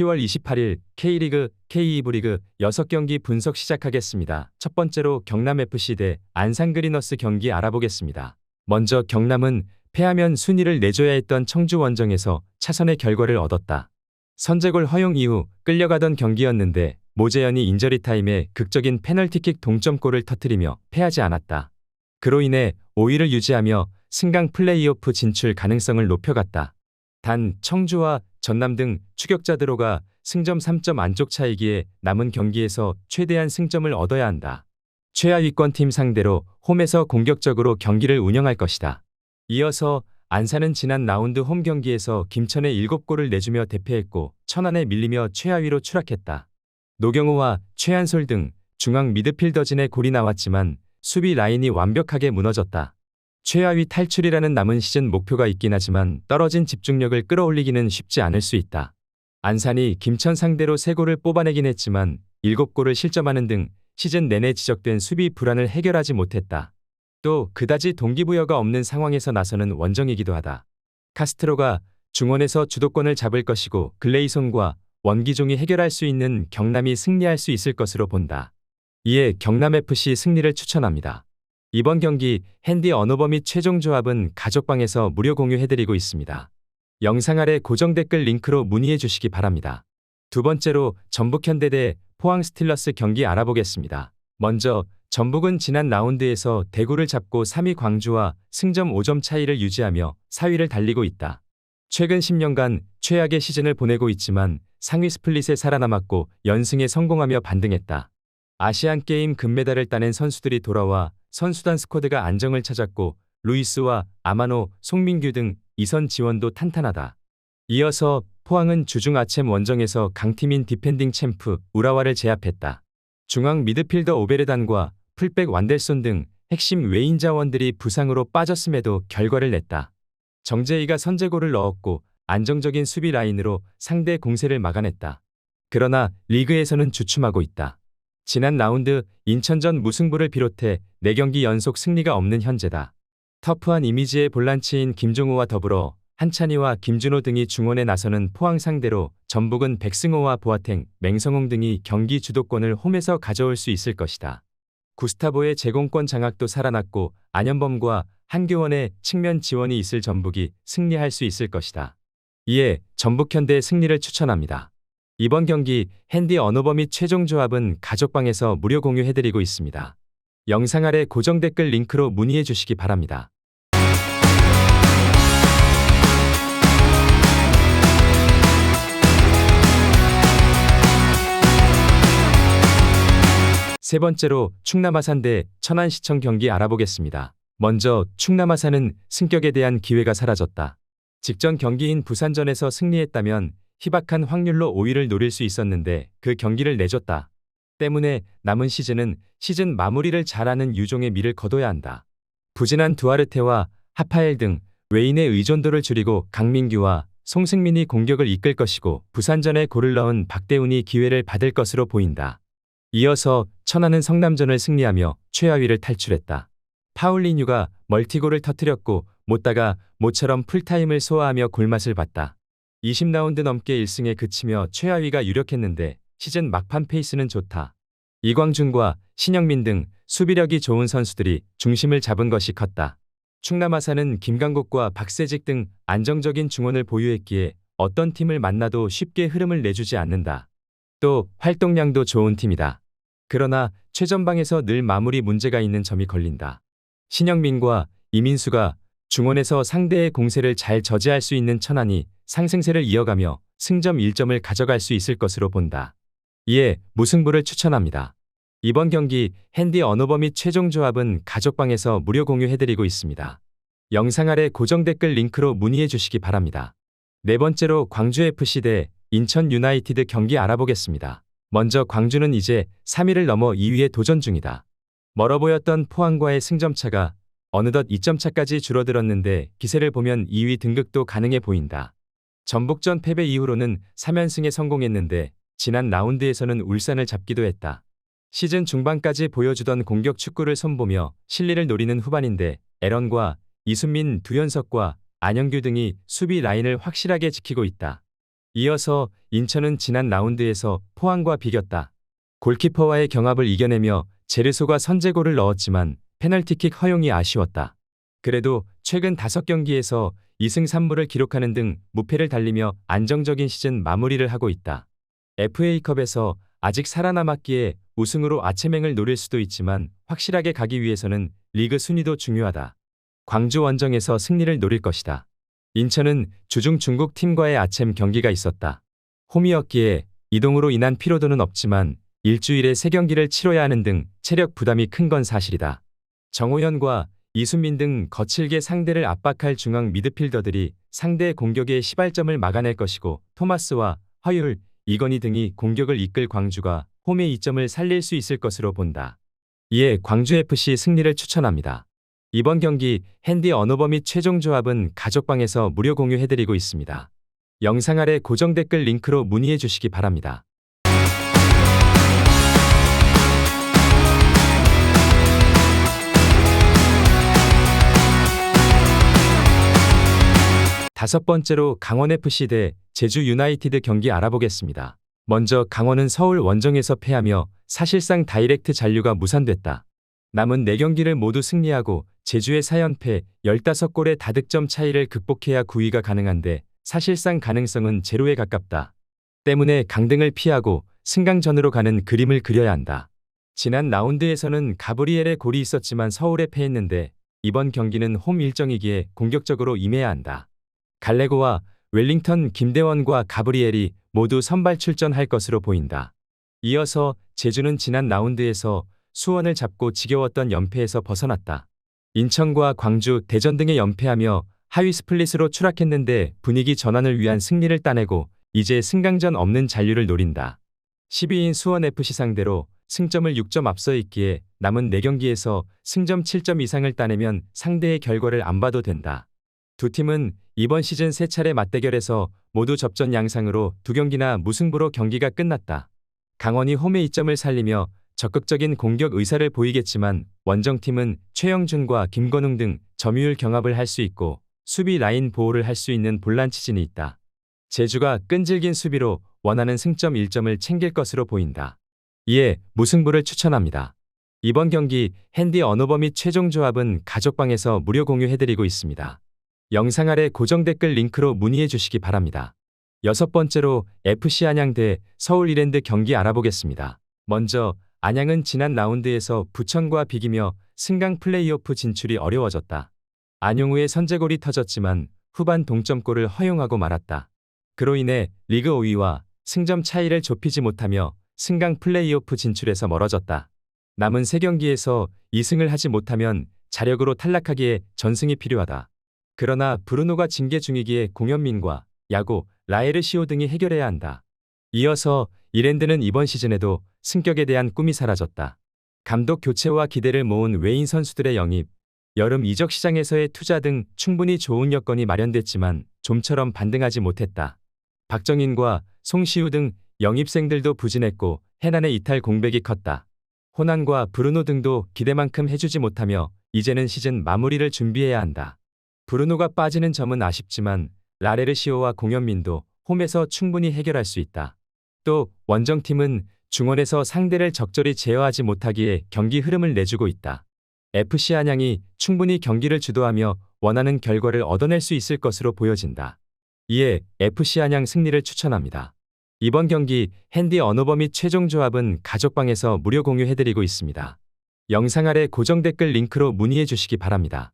10월 28일 K리그, K2부 리그 6경기 분석 시작하겠습니다. 첫 번째로 경남FC 대 안산그리너스 경기 알아보겠습니다. 먼저 경남은 패하면 순위를 내줘야 했던 청주 원정에서 차선의 결과를 얻었다. 선제골 허용 이후 끌려가던 경기였는데 모재현이 인저리 타임에 극적인 페널티킥 동점골을 터뜨리며 패하지 않았다. 그로 인해 5위를 유지하며 승강 플레이오프 진출 가능성을 높여갔다. 단 청주와 전남 등 추격자 들로가 승점 3점 안쪽 차이기에 남은 경기에서 최대한 승점을 얻어야 한다. 최하위권 팀 상대로 홈에서 공격적으로 경기를 운영할 것이다. 이어서 안산은 지난 라운드 홈 경기에서 김천에 7골을 내주며 대패했고 천안에 밀리며 최하위로 추락했다. 노경호와 최한솔 등 중앙 미드필더진의 골이 나왔지만 수비 라인이 완벽하게 무너졌다. 최하위 탈출이라는 남은 시즌 목표가 있긴 하지만 떨어진 집중력을 끌어올리기는 쉽지 않을 수 있다. 안산이 김천 상대로 3골을 뽑아내긴 했지만 7골을 실점하는 등 시즌 내내 지적된 수비 불안을 해결하지 못했다. 또 그다지 동기부여가 없는 상황에서 나서는 원정이기도 하다. 카스트로가 중원에서 주도권을 잡을 것이고 글레이손과 원기종이 해결할 수 있는 경남이 승리할 수 있을 것으로 본다. 이에 경남FC 승리를 추천합니다. 이번 경기 핸디 언어버 및 최종 조합은 가족방에서 무료 공유해드리고 있습니다. 영상 아래 고정 댓글 링크로 문의해 주시기 바랍니다. 두 번째로 전북 현대 대 포항 스틸러스 경기 알아보겠습니다. 먼저 전북은 지난 라운드에서 대구를 잡고 3위 광주와 승점 5점 차이를 유지하며 4위를 달리고 있다. 최근 10년간 최악의 시즌을 보내고 있지만 상위 스플릿에 살아남았고 연승에 성공하며 반등했다. 아시안게임 금메달을 따낸 선수들이 돌아와 선수단 스쿼드가 안정을 찾았고 루이스와 아마노, 송민규 등 이선 지원도 탄탄하다. 이어서 포항은 주중 아챔 원정에서 강팀인 디펜딩 챔프 우라와를 제압했다. 중앙 미드필더 오베르단과 풀백 완델손 등 핵심 외인 자원들이 부상으로 빠졌음에도 결과를 냈다. 정재희가 선제골을 넣었고 안정적인 수비 라인으로 상대 공세를 막아냈다. 그러나 리그에서는 주춤하고 있다. 지난 라운드 인천전 무승부를 비롯해 4경기 연속 승리가 없는 현재다. 터프한 이미지의 볼란치인 김종우와 더불어 한찬희와 김준호 등이 중원에 나서는 포항 상대로 전북은 백승호와 보아탱, 맹성홍 등이 경기 주도권을 홈에서 가져올 수 있을 것이다. 구스타보의 제공권 장악도 살아났고 안현범과 한교원의 측면 지원이 있을 전북이 승리할 수 있을 것이다. 이에 전북현대의 승리를 추천합니다. 이번 경기 핸디 언어버 및 최종 조합은 가족방에서 무료 공유해드리고 있습니다. 영상 아래 고정 댓글 링크로 문의해 주시기 바랍니다. 세 번째로 충남아산 대 천안시청 경기 알아보겠습니다. 먼저 충남아산은 승격에 대한 기회가 사라졌다. 직전 경기인 부산전에서 승리했다면 희박한 확률로 5위를 노릴 수 있었는데 그 경기를 내줬다. 때문에 남은 시즌은 시즌 마무리를 잘하는 유종의 미를 거둬야 한다. 부진한 두아르테와 하파엘 등 외인의 의존도를 줄이고 강민규와 송승민이 공격을 이끌 것이고 부산전에 골을 넣은 박대훈이 기회를 받을 것으로 보인다. 이어서 천안은 성남전을 승리하며 최하위를 탈출했다. 파울리뉴가 멀티골을 터뜨렸고 못다가 모처럼 풀타임을 소화하며 골맛을 봤다. 20라운드 넘게 1승에 그치며 최하위가 유력했는데 시즌 막판 페이스는 좋다. 이광준과 신영민 등 수비력이 좋은 선수들이 중심을 잡은 것이 컸다. 충남 아산은 김강국과 박세직 등 안정적인 중원을 보유했기에 어떤 팀을 만나도 쉽게 흐름을 내주지 않는다. 또 활동량도 좋은 팀이다. 그러나 최전방에서 늘 마무리 문제가 있는 점이 걸린다. 신영민과 이민수가 중원에서 상대의 공세를 잘 저지할 수 있는 천안이 상승세를 이어가며 승점 1점을 가져갈 수 있을 것으로 본다. 이에 무승부를 추천합니다. 이번 경기 핸디 언어버 및 최종 조합은 가족방에서 무료 공유해드리고 있습니다. 영상 아래 고정 댓글 링크로 문의해 주시기 바랍니다. 네 번째로 광주FC 대 인천 유나이티드 경기 알아보겠습니다. 먼저 광주는 이제 3위를 넘어 2위에 도전 중이다. 멀어 보였던 포항과의 승점차가 어느덧 2점 차까지 줄어들었는데 기세를 보면 2위 등극도 가능해 보인다. 전북전 패배 이후로는 3연승에 성공했는데 지난 라운드에서는 울산을 잡기도 했다. 시즌 중반까지 보여주던 공격 축구를 선보며 실리를 노리는 후반인데 에런과 이순민, 두현석과 안영규 등이 수비 라인을 확실하게 지키고 있다. 이어서 인천은 지난 라운드에서 포항과 비겼다. 골키퍼와의 경합을 이겨내며 제르소가 선제골을 넣었지만 페널티킥 허용이 아쉬웠다. 그래도 최근 5경기에서 2승 3무를 기록하는 등 무패를 달리며 안정적인 시즌 마무리를 하고 있다. FA컵에서 아직 살아남았기에 우승으로 아체맹을 노릴 수도 있지만 확실하게 가기 위해서는 리그 순위도 중요하다. 광주 원정에서 승리를 노릴 것이다. 인천은 주중 중국 팀과의 아챔 경기가 있었다. 홈이었기에 이동으로 인한 피로도는 없지만 일주일에 3경기를 치러야 하는 등 체력 부담이 큰 건 사실이다. 정호현과 이순민 등 거칠게 상대를 압박할 중앙 미드필더들이 상대 공격의 시발점을 막아낼 것이고 토마스와 허율, 이건희 등이 공격을 이끌 광주가 홈의 이점을 살릴 수 있을 것으로 본다. 이에 광주FC 승리를 추천합니다. 이번 경기 핸디 언어버 및 최종 조합은 가족방에서 무료 공유해드리고 있습니다. 영상 아래 고정 댓글 링크로 문의해 주시기 바랍니다. 다섯 번째로 강원FC 대 제주 유나이티드 경기 알아보겠습니다. 먼저 강원은 서울 원정에서 패하며 사실상 다이렉트 잔류가 무산됐다. 남은 4경기를 모두 승리하고 제주의 4연패 15골의 다득점 차이를 극복해야 9위가 가능한데 사실상 가능성은 제로에 가깝다. 때문에 강등을 피하고 승강전으로 가는 그림을 그려야 한다. 지난 라운드에서는 가브리엘의 골이 있었지만 서울에 패했는데 이번 경기는 홈 일정이기에 공격적으로 임해야 한다. 갈레고와 웰링턴 김대원과 가브리엘이 모두 선발 출전할 것으로 보인다. 이어서 제주는 지난 라운드에서 수원을 잡고 지겨웠던 연패에서 벗어났다. 인천과 광주, 대전 등에 연패하며 하위 스플릿으로 추락했는데 분위기 전환을 위한 승리를 따내고 이제 승강전 없는 잔류를 노린다. 12인 수원FC 상대로 승점을 6점 앞서 있기에 남은 4경기에서 승점 7점 이상을 따내면 상대의 결과를 안 봐도 된다. 두 팀은 이번 시즌 세 차례 맞대결에서 모두 접전 양상으로 두 경기나 무승부로 경기가 끝났다. 강원이 홈의 이점을 살리며 적극적인 공격 의사를 보이겠지만 원정팀은 최영준과 김건웅 등 점유율 경합을 할 수 있고 수비 라인 보호를 할 수 있는 볼란 치진이 있다. 제주가 끈질긴 수비로 원하는 승점 1점을 챙길 것으로 보인다. 이에 무승부를 추천합니다. 이번 경기 핸디 언어버 및 최종 조합은 가족방에서 무료 공유해드리고 있습니다. 영상 아래 고정 댓글 링크로 문의해 주시기 바랍니다. 여섯 번째로 FC 안양 대 서울 이랜드 경기 알아보겠습니다. 먼저 안양은 지난 라운드에서 부천과 비기며 승강 플레이오프 진출이 어려워졌다. 안용우의 선제골이 터졌지만 후반 동점골을 허용하고 말았다. 그로 인해 리그 5위와 승점 차이를 좁히지 못하며 승강 플레이오프 진출에서 멀어졌다. 남은 3경기에서 2승을 하지 못하면 자력으로 탈락하기에 전승이 필요하다. 그러나 브루노가 징계 중이기에 공현민과 야구, 라에르시오 등이 해결해야 한다. 이어서 이랜드는 이번 시즌에도 승격에 대한 꿈이 사라졌다. 감독 교체와 기대를 모은 외인 선수들의 영입, 여름 이적 시장에서의 투자 등 충분히 좋은 여건이 마련됐지만 좀처럼 반등하지 못했다. 박정인과 송시우 등 영입생들도 부진했고 해난의 이탈 공백이 컸다. 호난과 브루노 등도 기대만큼 해주지 못하며 이제는 시즌 마무리를 준비해야 한다. 브루노가 빠지는 점은 아쉽지만 라레르시오와 공현민도 홈에서 충분히 해결할 수 있다. 또 원정팀은 중원에서 상대를 적절히 제어하지 못하기에 경기 흐름을 내주고 있다. FC 안양이 충분히 경기를 주도하며 원하는 결과를 얻어낼 수 있을 것으로 보여진다. 이에 FC 안양 승리를 추천합니다. 이번 경기 핸디 언어버 및 최종 조합은 가족방에서 무료 공유해드리고 있습니다. 영상 아래 고정 댓글 링크로 문의해 주시기 바랍니다.